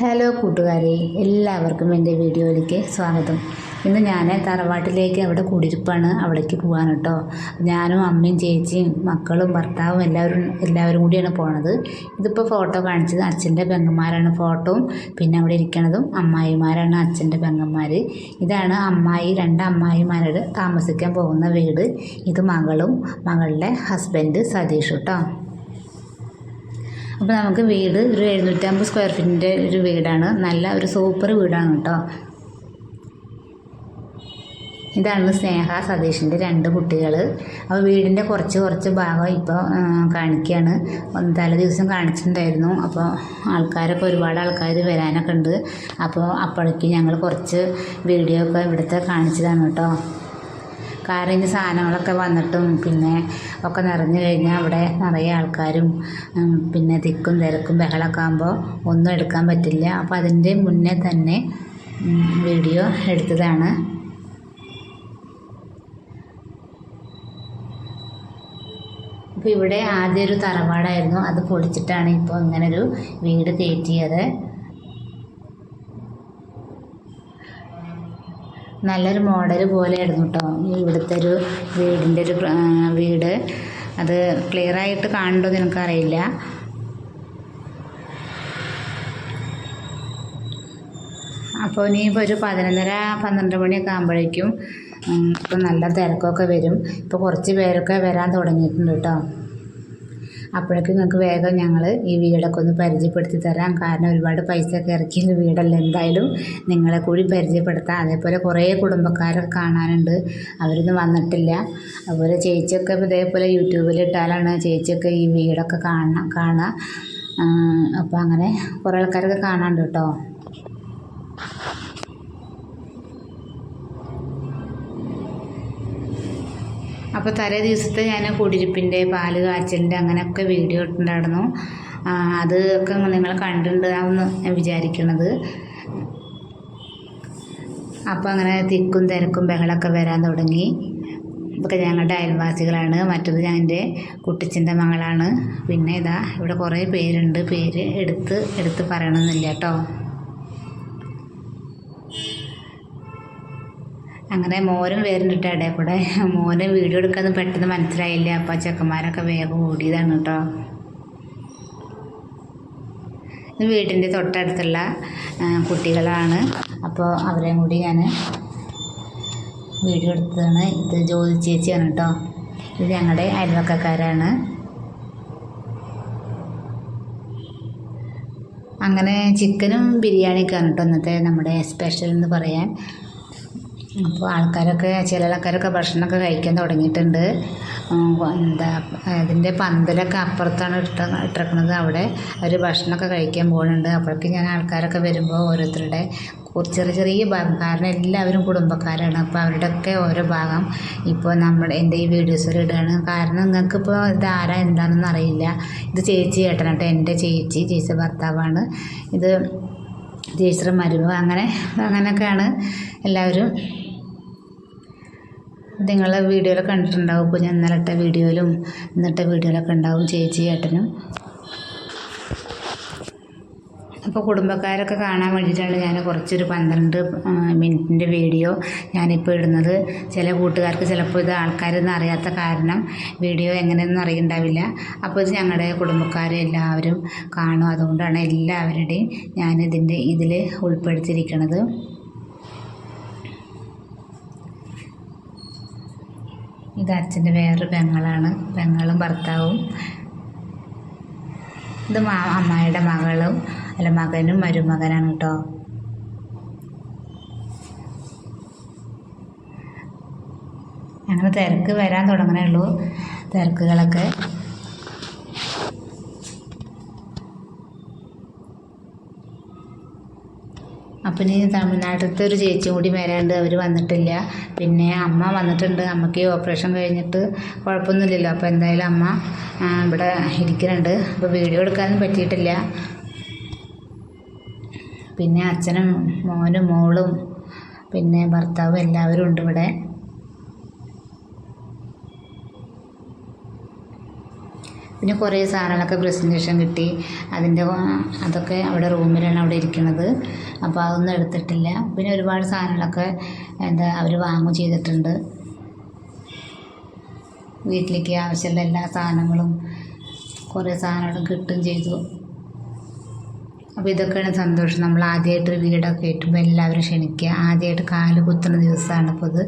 Hello കൂട്ടുകാരെ എല്ലാവർക്കും എന്റെ വീഡിയോയിലേക്ക് സ്വാഗതം. ഇന്ന് ഞാൻ തറവാട്ടിലേക്ക് അവിടെ കുടിരിപ്പാണ് അവിടേക്ക് പോകാൻ കേട്ടോ. ഞാനും അമ്മയും ചേച്ചിയും മക്കളും ഭർത്താവും എല്ലാവരും എല്ലാവരും കൂടിയാണ് പോണത്. ഇതിപ്പോൾ ഫോട്ടോ കാണിച്ചത് അച്ഛന്റെ പെങ്ങന്മാരാണ് ഫോട്ടോയും പിന്നെ അവിടെ ഇരിക്കണതും അമ്മായിമാരാണ് അച്ഛന്റെ പെങ്ങന്മാർ ഇതാണ് അമ്മായി രണ്ട് അമ്മായിമാരോട് താമസിക്കാൻ പോകുന്ന വീട്. ഇത് മകളും മകളുടെ ഹസ്ബൻഡ് സതീഷ് കേട്ടോ. അപ്പോൾ നമുക്ക് വീട് ഒരു എഴുന്നൂറ്റമ്പത് സ്ക്വയർ ഫീറ്റിന്റെ ഒരു വീടാണ്. നല്ല ഒരു സൂപ്പർ വീടാണ് കേട്ടോ. ഇതാണ് സ്നേഹ സതീഷിന്റെ രണ്ട് കുട്ടികൾ അപ്പോൾ വീടിന്റെ കുറച്ച് കുറച്ച് ഭാഗം ഇപ്പോൾ കാണിക്കുകയാണ് തല ദിവസം കാണിച്ചിട്ടുണ്ടായിരുന്നു. അപ്പോൾ ആൾക്കാരൊക്കെ ഒരുപാട് ആൾക്കാർ വരാനൊക്കെ ഉണ്ട്. അപ്പോൾ അപ്പോഴേക്ക് ഞങ്ങൾ കുറച്ച് വീഡിയോ ഒക്കെ ഇവിടുത്തെ കാണിച്ചതാണ് കേട്ടോ. കാരണം ഇനി സാധനങ്ങളൊക്കെ വന്നിട്ടും പിന്നെ ഒക്കെ നിറഞ്ഞു കഴിഞ്ഞാൽ അവിടെ നിറയെ ആൾക്കാരും പിന്നെ തിക്കും തിരക്കും ബഹളമൊക്കെ ആകുമ്പോൾ ഒന്നും എടുക്കാൻ പറ്റില്ല. അപ്പോൾ അതിന്റെ മുന്നേ തന്നെ വീഡിയോ എടുത്തതാണ്. അപ്പോൾ ഇവിടെ ആദ്യം ഒരു തറവാടായിരുന്നു. അത് പൊളിച്ചിട്ടാണ് ഇപ്പോൾ ഇങ്ങനൊരു വീട് കയറ്റിയത്. നല്ലൊരു മോഡൽ പോലെയായിരുന്നു കേട്ടോ ഇവിടുത്തെ ഒരു വീടിന്റെ ഒരു വീട്. അത് ക്ലിയർ ആയിട്ട് കാണണ്ടോ എന്ന് എനിക്കറിയില്ല. അപ്പോൾ ഇനിയിപ്പോൾ ഒരു പതിനൊന്നര പന്ത്രണ്ട് മണിയൊക്കെ ആകുമ്പോഴേക്കും ഇപ്പം നല്ല തിരക്കൊക്കെ വരും. ഇപ്പോൾ കുറച്ച് പേരൊക്കെ വരാൻ തുടങ്ങിയിട്ടുണ്ട് കേട്ടോ അപ്പോഴേക്കും നിങ്ങൾക്ക് വേഗം ഞങ്ങൾ ഈ വീടൊക്കെ ഒന്ന് പരിചയപ്പെടുത്തി തരാം. കാരണം ഒരുപാട് പൈസ ഒക്കെ ഇറക്കിയ വീടല്ല. എന്തായാലും നിങ്ങളെ കൂടി പരിചയപ്പെടുത്താം. അതേപോലെ കുറേ കുടുംബക്കാരൊക്കെ കാണാനുണ്ട്. അവരൊന്നും വന്നിട്ടില്ല. അതുപോലെ ചേച്ചിയൊക്കെ ഇതേപോലെ യൂട്യൂബിൽ ഇട്ടാലാണ് ചേച്ചിയൊക്കെ ഈ വീടൊക്കെ കാണണം കാണുക അപ്പോൾ അങ്ങനെ കുറേ ആൾക്കാരൊക്കെ കാണാനുണ്ട് കേട്ടോ. അപ്പോൾ തലേ ദിവസത്തെ ഞാൻ കുടിയിരിപ്പിന്റെ പാൽ കാച്ചലിന്റെ അങ്ങനെയൊക്കെ വീഡിയോ ഇട്ടിട്ടുണ്ടായിരുന്നു. ആ, അതൊക്കെ നിങ്ങൾ കണ്ടിട്ടുണ്ടാവുമെന്ന് ഞാൻ വിചാരിക്കണത്. അപ്പോൾ അങ്ങനെ തിക്കും തിരക്കും ബഹളമൊക്കെ വരാൻ തുടങ്ങി. ഇതൊക്കെ ഞങ്ങളുടെ അയൽവാസികളാണ്. മറ്റത് ഞാൻ എന്റെ കുട്ടിച്ചന്റെ മകളാണ്. പിന്നെ ഇതാ ഇവിടെ കുറേ പേരുണ്ട്. പേര് എടുത്ത് എടുത്ത് പറയണമെന്നില്ല കേട്ടോ. അങ്ങനെ മോനും വരുന്നുണ്ട് ഇടയിൽ കൂടെ. മോന് വീഡിയോ എടുക്കാൻ പെട്ടെന്ന് മനസ്സിലായില്ല. അപ്പോൾ ചെക്കന്മാരൊക്കെ വേഗം ഓടിയതാണ് കേട്ടോ. ഇത് വീട്ടിന്റെ തൊട്ടടുത്തുള്ള കുട്ടികളാണ്. അപ്പോൾ അവരെയും കൂടി ഞാൻ വീഡിയോ എടുത്തതാണ്. ഇത് ജ്യോതി ചേച്ചിയാണ് കേട്ടോ. ഇത് ഞങ്ങളുടെ അയൽവക്കക്കാരാണ്. അങ്ങനെ ചിക്കനും ബിരിയാണിയൊക്കെയാണ് കേട്ടോ ഇന്നത്തെ നമ്മുടെ സ്പെഷ്യൽ എന്ന് പറയാൻ. അപ്പോൾ ആൾക്കാരൊക്കെ ചില ആൾക്കാരൊക്കെ ഭക്ഷണമൊക്കെ കഴിക്കാൻ തുടങ്ങിയിട്ടുണ്ട്. എന്താ അതിന്റെ പന്തലൊക്കെ അപ്പുറത്താണ് ഇട്ട ഇട്ടിരിക്കുന്നത് അവിടെ. അവർ ഭക്ഷണമൊക്കെ കഴിക്കാൻ പോകുന്നുണ്ട്. അപ്പോഴേക്കും ഞാൻ ആൾക്കാരൊക്കെ വരുമ്പോൾ ഓരോരുത്തരുടെ ചെറിയ ചെറിയ ഭാഗം കാരണം എല്ലാവരും കുടുംബക്കാരാണ്. അപ്പോൾ അവരുടെയൊക്കെ ഓരോ ഭാഗം ഇപ്പോൾ നമ്മൾ എന്റെ ഈ വീഡിയോസിൽ ഇടുകയാണ്. കാരണം നിങ്ങൾക്കിപ്പോൾ ഇത് ആരാ എന്താണെന്ന് അറിയില്ല. ഇത് ചേച്ചി ഏട്ടനാട്ടോ എന്റെ ചേച്ചി ചേച്ചി ഭർത്താവാണ്. ഇത് ചേച്ചിയുടെ മരുമ അങ്ങനെ അങ്ങനെയൊക്കെയാണ് എല്ലാവരും. നിങ്ങൾ വീഡിയോയിലൊക്കെ കണ്ടിട്ടുണ്ടാവും. ഇപ്പോൾ ഞാൻ ഇന്നലെ ഇട്ട വീഡിയോയിലും ഇന്നിട്ട വീഡിയോയിലൊക്കെ ഉണ്ടാവും ചേച്ചി ഏട്ടനും. അപ്പോൾ കുടുംബക്കാരൊക്കെ കാണാൻ വേണ്ടിയിട്ടാണ് ഞാൻ കുറച്ചൊരു പന്ത്രണ്ട് മിനിറ്റിന്റെ വീഡിയോ ഞാനിപ്പോൾ ഇടുന്നത്. ചില കൂട്ടുകാർക്ക് ചിലപ്പോൾ ഇത് ആൾക്കാരൊന്നും അറിയാത്ത കാരണം വീഡിയോ എങ്ങനെയൊന്നും അറിയണ്ടാവില്ല. അപ്പോൾ ഇത് ഞങ്ങളുടെ കുടുംബക്കാരെ എല്ലാവരും കാണും. അതുകൊണ്ടാണ് എല്ലാവരുടെയും ഞാനിതിന്റെ ഇതിൽ ഉൾപ്പെടുത്തിയിരിക്കുന്നത് ഇത് അച്ഛന്റെ വേറൊരു പെങ്ങളാണ്. പെങ്ങളും ഭർത്താവും. ഇത് മാ അമ്മായിയുടെ മകളും അല്ല മകനും മരുമകനാണ് കേട്ടോ ഞങ്ങൾ തിരക്ക് വരാൻ തുടങ്ങണേ ഉള്ളൂ. തിരക്കുകളൊക്കെ അപ്പം ഇനി തമിഴ്നാട്ടിലത്തെ ഒരു ചേച്ചിയും കൂടി വരാണ്ട് അവർ വന്നിട്ടില്ല. പിന്നെ അമ്മ വന്നിട്ടുണ്ട്. അമ്മയ്ക്ക് ഓപ്പറേഷൻ കഴിഞ്ഞിട്ട് കുഴപ്പമൊന്നുമില്ലല്ലോ. അപ്പോൾ എന്തായാലും അമ്മ ഇവിടെ ഇരിക്കുന്നുണ്ട്. അപ്പോൾ വീഡിയോ എടുക്കാനൊന്നും പറ്റിയിട്ടില്ല. പിന്നെ അച്ഛനും മോനും മോളും പിന്നെ ഭർത്താവും എല്ലാവരും ഉണ്ട് ഇവിടെ. പിന്നെ കുറേ സാധനങ്ങളൊക്കെ പ്രസന്റേഷൻ കിട്ടി. അതിന്റെ അതൊക്കെ അവിടെ റൂമിലാണ് അവിടെ ഇരിക്കുന്നത്. അപ്പോൾ അതൊന്നും എടുത്തിട്ടില്ല. പിന്നെ ഒരുപാട് സാധനങ്ങളൊക്കെ എന്താ അവർ വാങ്ങും ചെയ്തിട്ടുണ്ട്. വീട്ടിലേക്ക് ആവശ്യമുള്ള എല്ലാ സാധനങ്ങളും കുറേ സാധനങ്ങളും കിട്ടും ചെയ്തു. അപ്പോൾ ഇതൊക്കെയാണ് സന്തോഷം. നമ്മൾ ആദ്യമായിട്ടൊരു വീടൊക്കെ കയറ്റുമ്പോൾ എല്ലാവരും ക്ഷണിക്കുക. ആദ്യമായിട്ട് കാൽ കുത്തുന്ന ദിവസമാണ് അപ്പോൾ ഇത്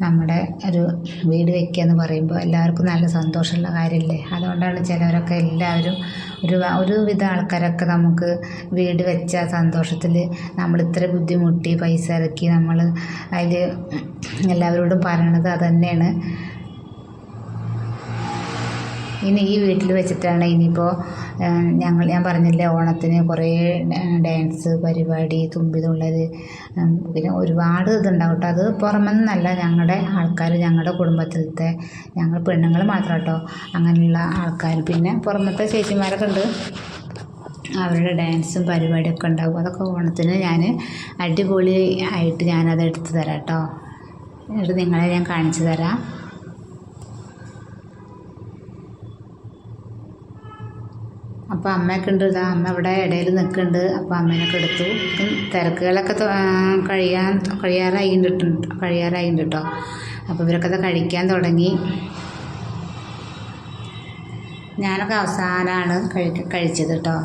നമ്മുടെ ഒരു വീട് വെക്കുക എന്ന് പറയുമ്പോൾ എല്ലാവർക്കും നല്ല സന്തോഷമുള്ള കാര്യമല്ലേ? അതുകൊണ്ടാണ് ചിലവരൊക്കെ എല്ലാവരും ഒരു ഒരുവിധ ആൾക്കാരൊക്കെ നമുക്ക് വീട് വെച്ച സന്തോഷത്തിൽ നമ്മൾ ഇത്ര ബുദ്ധിമുട്ടി പൈസ ഇറക്കി നമ്മൾ അതിൽ എല്ലാവരോടും പറയണത് അത് തന്നെയാണ്. ഇനി ഈ വീട്ടിൽ വെച്ചിട്ടാണ് ഇനിയിപ്പോൾ ഞങ്ങൾ ഞാൻ പറഞ്ഞില്ലേ ഓണത്തിന് കുറേ ഡാൻസ് പരിപാടി തുമ്പിതുള്ളത് പിന്നെ ഒരുപാട് ഇതുണ്ടാവും കേട്ടോ. അത് പുറമെ നിന്നല്ല ഞങ്ങളുടെ ആൾക്കാർ ഞങ്ങളുടെ കുടുംബത്തിലത്തെ ഞങ്ങൾ പെണ്ണുങ്ങൾ മാത്രം കേട്ടോ. അങ്ങനെയുള്ള ആൾക്കാർ. പിന്നെ പുറമത്തെ ചേച്ചിമാരൊക്കെ ഉണ്ട്. അവരുടെ ഡാൻസും പരിപാടിയൊക്കെ ഉണ്ടാവും. അതൊക്കെ ഓണത്തിന് ഞാൻ അടിപൊളി ആയിട്ട് ഞാനത് എടുത്തു തരാം കേട്ടോ. എന്നിട്ട് നിങ്ങളെ ഞാൻ കാണിച്ചു തരാം. അപ്പോൾ അമ്മയൊക്കെ ഉണ്ട് ഇതാ അമ്മ ഇവിടെ ഇടയിൽ നിൽക്കുന്നുണ്ട്. അപ്പോൾ അമ്മേനൊക്കെ എടുത്തു. തിരക്കുകളൊക്കെ കഴിയാൻ കഴിയാറായിട്ടുണ്ട് കഴിയാറായിട്ടുണ്ട് കേട്ടോ അപ്പോൾ ഇവരൊക്കെ അത് കഴിക്കാൻ തുടങ്ങി. ഞാനൊക്കെ അവസാനമാണ് കഴി കഴിച്ചത് കേട്ടോ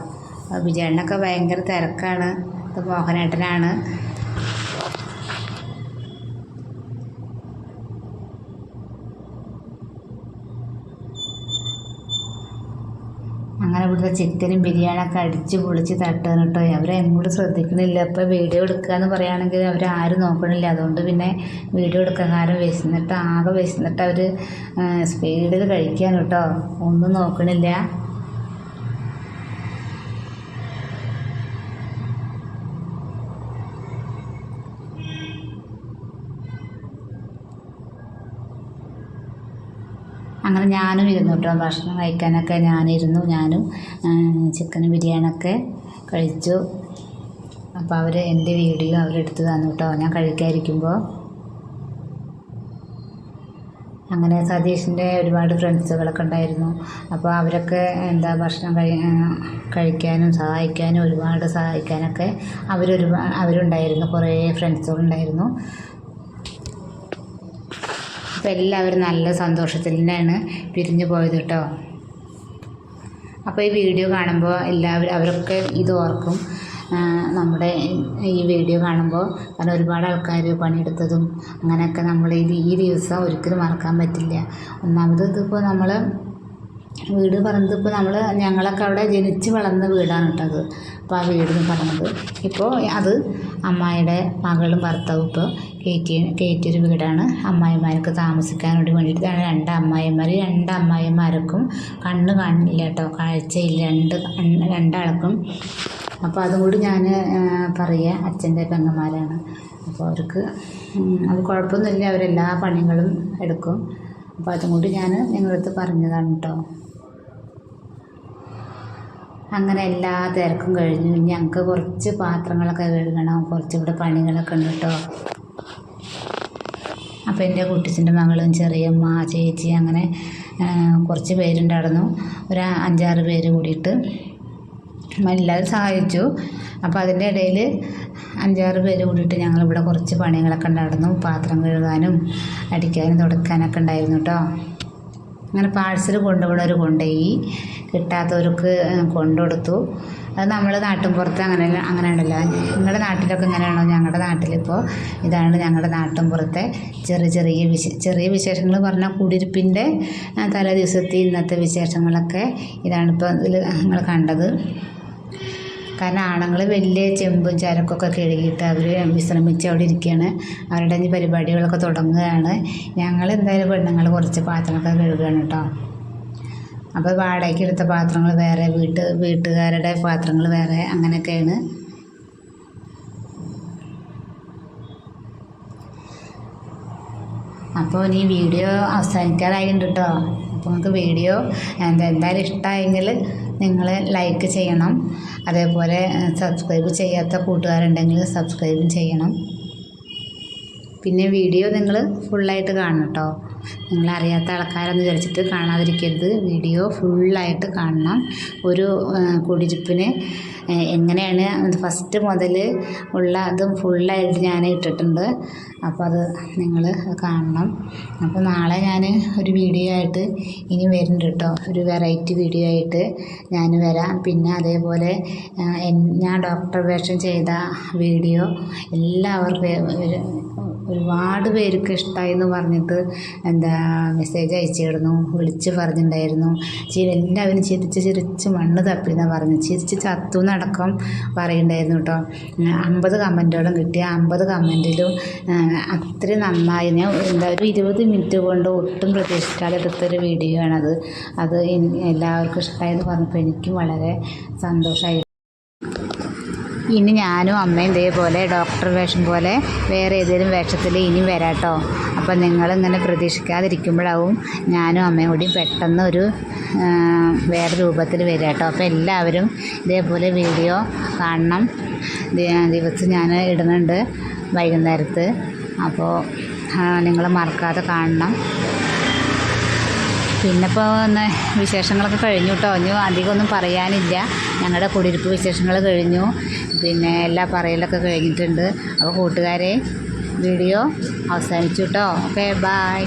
വിജയണ്ണൊക്കെ ഭയങ്കര തിരക്കാണ്. ഇത് മോഹനേട്ടനാണ്. ഇവിടുത്തെ ചിക്കനും ബിരിയാണിയൊക്കെ അടിച്ച് പൊളിച്ച് തട്ടാണ് കേട്ടോ. അവരെ എങ്ങോട്ട് ശ്രദ്ധിക്കുന്നില്ല. ഇപ്പോൾ വീഡിയോ എടുക്കുക എന്ന് പറയുകയാണെങ്കിൽ അവർ ആരും നോക്കണില്ല. അതുകൊണ്ട് പിന്നെ വീഡിയോ എടുക്കാൻ കാരണം വിശന്നിട്ട് ആകെ വിശന്നിട്ട് അവർ സ്പീഡിൽ കഴിക്കാൻ കേട്ടോ. ഒന്നും നോക്കണില്ല. അങ്ങനെ ഞാനും ഇരുന്നു കേട്ടോ. ഭക്ഷണം കഴിക്കാനൊക്കെ ഞാനിരുന്നു ഞാനും ചിക്കൻ ബിരിയാണിയൊക്കെ കഴിച്ചു. അപ്പോൾ അവർ എന്റെ വീഡിയോ അവരെടുത്ത് തന്നു കേട്ടോ. ഞാൻ കഴിക്കാതിരിക്കുമ്പോൾ അങ്ങനെ സതീഷിന്റെ ഒരുപാട് ഫ്രണ്ട്സുകളൊക്കെ ഉണ്ടായിരുന്നു. അപ്പോൾ അവരൊക്കെ എന്താ ഭക്ഷണം കഴി കഴിക്കാനും സഹായിക്കാനും ഒരുപാട് സഹായിക്കാനൊക്കെ അവരൊരുപാട് അവരുണ്ടായിരുന്നു. കുറേ ഫ്രണ്ട്സുകളുണ്ടായിരുന്നു അപ്പോൾ എല്ലാവരും നല്ല സന്തോഷത്തിൽ തന്നെയാണ് പിരിഞ്ഞു പോയത് കേട്ടോ. അപ്പോൾ ഈ വീഡിയോ കാണുമ്പോൾ എല്ലാവരും അവരൊക്കെ ഇത് ഓർക്കും. നമ്മുടെ ഈ വീഡിയോ കാണുമ്പോൾ കാരണം ഒരുപാട് ആൾക്കാർ പണിയെടുത്തതും അങ്ങനെയൊക്കെ നമ്മൾ ഇത് ഈ ദിവസം ഒരിക്കലും മറക്കാൻ പറ്റില്ല. ഒന്നാമത് ഇതിപ്പോൾ നമ്മൾ വീട് പറയുന്നത് ഇപ്പോൾ നമ്മൾ ഞങ്ങളൊക്കെ അവിടെ ജനിച്ച് വളർന്ന വീടാണ് കേട്ടോ അത്. അപ്പോൾ ആ വീട് പറയുന്നത് ഇപ്പോൾ അത് അമ്മായിയുടെ മകളും ഭർത്താവും ഇപ്പോൾ കയറ്റി കയറ്റിയൊരു വീടാണ്. അമ്മായിമാർക്ക് താമസിക്കാൻ വേണ്ടി വേണ്ടിയിട്ട് രണ്ട് അമ്മായിമാർ രണ്ട് അമ്മായിമാർക്കും കണ്ണ് കാണില്ല കേട്ടോ. കാഴ്ചയില്ല. രണ്ട് രണ്ടാൾക്കും. അപ്പോൾ അതും കൂടി ഞാൻ പറയുക അച്ഛന്റെ പെങ്ങന്മാരാണ്. അപ്പോൾ അവർക്ക് അത് കുഴപ്പമൊന്നുമില്ല. അവരെല്ലാ പണികളും എടുക്കും. അപ്പോൾ അതും കൂടി ഞാൻ നിങ്ങളടുത്ത് പറഞ്ഞതാണ് കേട്ടോ. അങ്ങനെ എല്ലാ തിരക്കും കഴിഞ്ഞു. ഞങ്ങൾക്ക് കുറച്ച് പാത്രങ്ങളൊക്കെ കഴുകണം. കുറച്ച് ഇവിടെ പണികളൊക്കെ ഉണ്ട് കേട്ടോ അപ്പോൾ എന്റെ കുട്ടിച്ചിന്റെ മകളും ചെറിയമ്മ ചേച്ചി അങ്ങനെ കുറച്ച് പേരുണ്ടായിരുന്നു ഒരു അഞ്ചാറ് പേര് കൂടിയിട്ട് എല്ലാവരും സഹായിച്ചു. അപ്പോൾ അതിന്റെ ഇടയിൽ അഞ്ചാറ് പേര് കൂടിയിട്ട് ഞങ്ങളിവിടെ കുറച്ച് പണികളൊക്കെ ഉണ്ടായിരുന്നു പാത്രം കഴുകാനും അടിക്കാനും തുടക്കാനൊക്കെ ഉണ്ടായിരുന്നു കേട്ടോ അങ്ങനെ പാഴ്സൽ കൊണ്ടുപോകുന്നവർ കൊണ്ടുപോയി കിട്ടാത്തവർക്ക് കൊണ്ടുകൊടുത്തു. അത് നമ്മൾ നാട്ടിൻ പുറത്ത് അങ്ങനെ അങ്ങനെയാണല്ലോ നിങ്ങളുടെ നാട്ടിലൊക്കെ ഇങ്ങനെയാണോ? ഞങ്ങളുടെ നാട്ടിലിപ്പോൾ ഇതാണ് ഞങ്ങളുടെ നാട്ടിൻപുറത്തെ ചെറിയ ചെറിയ വിശേഷ ചെറിയ വിശേഷങ്ങൾ പറഞ്ഞാൽ കുടിയിരിപ്പിന്റെ തലേ ദിവസത്തെ ഇന്നത്തെ വിശേഷങ്ങളൊക്കെ ഇതാണിപ്പോൾ ഇതിൽ നിങ്ങൾ കണ്ടത്. കാരണം ആണുങ്ങൾ വലിയ ചെമ്പും ചരക്കൊക്കെ കഴുകിയിട്ട് അവർ വിശ്രമിച്ച് അവിടെ ഇരിക്കുകയാണ്. അവരുടെ ഇനി പരിപാടികളൊക്കെ തുടങ്ങുകയാണ്. ഞങ്ങൾ എന്തായാലും പെണ്ണുങ്ങൾ കുറച്ച് പാത്രമൊക്കെ കഴുകുകയാണ് കേട്ടോ. അപ്പോൾ വാടകയ്ക്ക് എടുത്ത പാത്രങ്ങൾ വേറെ വീട്ട് വീട്ടുകാരുടെ പാത്രങ്ങൾ വേറെ അങ്ങനെയൊക്കെയാണ്. അപ്പോൾ ഇനി വീഡിയോ അവസാനിക്കാറായിട്ടുണ്ട് കേട്ടോ. അപ്പോൾ നിങ്ങൾക്ക് വീഡിയോ എന്താ എന്തായാലും ഇഷ്ടമായെങ്കിൽ നിങ്ങൾ ലൈക്ക് ചെയ്യണം. അതേപോലെ സബ്സ്ക്രൈബ് ചെയ്യാത്ത കൂട്ടുകാരുണ്ടെങ്കിൽ സബ്സ്ക്രൈബും ചെയ്യണം. പിന്നെ വീഡിയോ നിങ്ങൾ ഫുള്ളായിട്ട് കാണണം കേട്ടോ നിങ്ങൾ അറിയാത്ത ആൾക്കാരെന്ന് വിചാരിച്ചിട്ട് കാണാതിരിക്കരുത്. വീഡിയോ ഫുള്ളായിട്ട് കാണണം. ഒരു കുടിരിപ്പിന് എങ്ങനെയാണ് ഫസ്റ്റ് മുതൽ ഉള്ള അതും ഫുള്ളായിട്ട് ഞാൻ ഇട്ടിട്ടുണ്ട്. അപ്പോൾ അത് നിങ്ങൾ കാണണം. അപ്പോൾ നാളെ ഞാൻ ഒരു വീഡിയോ ആയിട്ട് ഇനി വരുന്നുണ്ട് കേട്ടോ ഒരു വെറൈറ്റി വീഡിയോ ആയിട്ട് ഞാൻ വരാം. പിന്നെ അതേപോലെ ഞാൻ ഡോക്ടർ വേഷം ചെയ്ത വീഡിയോ എല്ലാവർക്കും ഒരു- ഒരുപാട് പേർക്ക് ഇഷ്ടമായി എന്ന് പറഞ്ഞിട്ട് എന്താ മെസ്സേജ് അയച്ചിരുന്നു വിളിച്ച് പറഞ്ഞിട്ടുണ്ടായിരുന്നു ചിരി എല്ലാവരും ചിരിച്ച് ചിരിച്ച് മണ്ണ് തപ്പി എന്നാണ് പറഞ്ഞത്. ചിരിച്ച് ചത്തു എന്നടക്കം പറയുന്നുണ്ടായിരുന്നു കേട്ടോ അമ്പത് കമന്റോളം കിട്ടി. അമ്പത് കമന്റിലും അത്രയും നന്നായി. ഞാൻ എന്താ ഒരു ഇരുപത് മിനിറ്റ് കൊണ്ട് ഒട്ടും പ്രതീക്ഷിക്കാതെ എടുത്തൊരു വീഡിയോ ആണത് അത് എല്ലാവർക്കും ഇഷ്ടമായെന്ന് പറഞ്ഞപ്പോൾ എനിക്കും വളരെ സന്തോഷമായി ഇനി ഞാനും അമ്മയും ഇതേപോലെ ഡോക്ടർ വേഷം പോലെ വേറെ ഏതെങ്കിലും വേഷത്തിൽ ഇനിയും വരാട്ടോ. അപ്പം നിങ്ങളിങ്ങനെ പ്രതീക്ഷിക്കാതിരിക്കുമ്പോഴാവും ഞാനും അമ്മയും കൂടി പെട്ടെന്ന് ഒരു വേറെ രൂപത്തിൽ വരിക കേട്ടോ. അപ്പോൾ എല്ലാവരും ഇതേപോലെ വീഡിയോ കാണണം. ദിവസം ഞാൻ ഇടുന്നുണ്ട് വൈകുന്നേരത്ത്. അപ്പോൾ നിങ്ങൾ മറക്കാതെ കാണണം. പിന്നെ ഇപ്പോൾ ഒന്ന് വിശേഷങ്ങളൊക്കെ കഴിഞ്ഞു കേട്ടോ. ഇനി അധികമൊന്നും പറയാനില്ല. ഞങ്ങളുടെ കുടിയിരിപ്പ് വിശേഷങ്ങൾ കഴിഞ്ഞു. പിന്നെ എല്ലാ പറയലൊക്കെ കഴിഞ്ഞിട്ടുണ്ട്. അപ്പോൾ കൂട്ടുകാരെ വീഡിയോ അവസാനിച്ചു കേട്ടോ ഓക്കെ ബായ്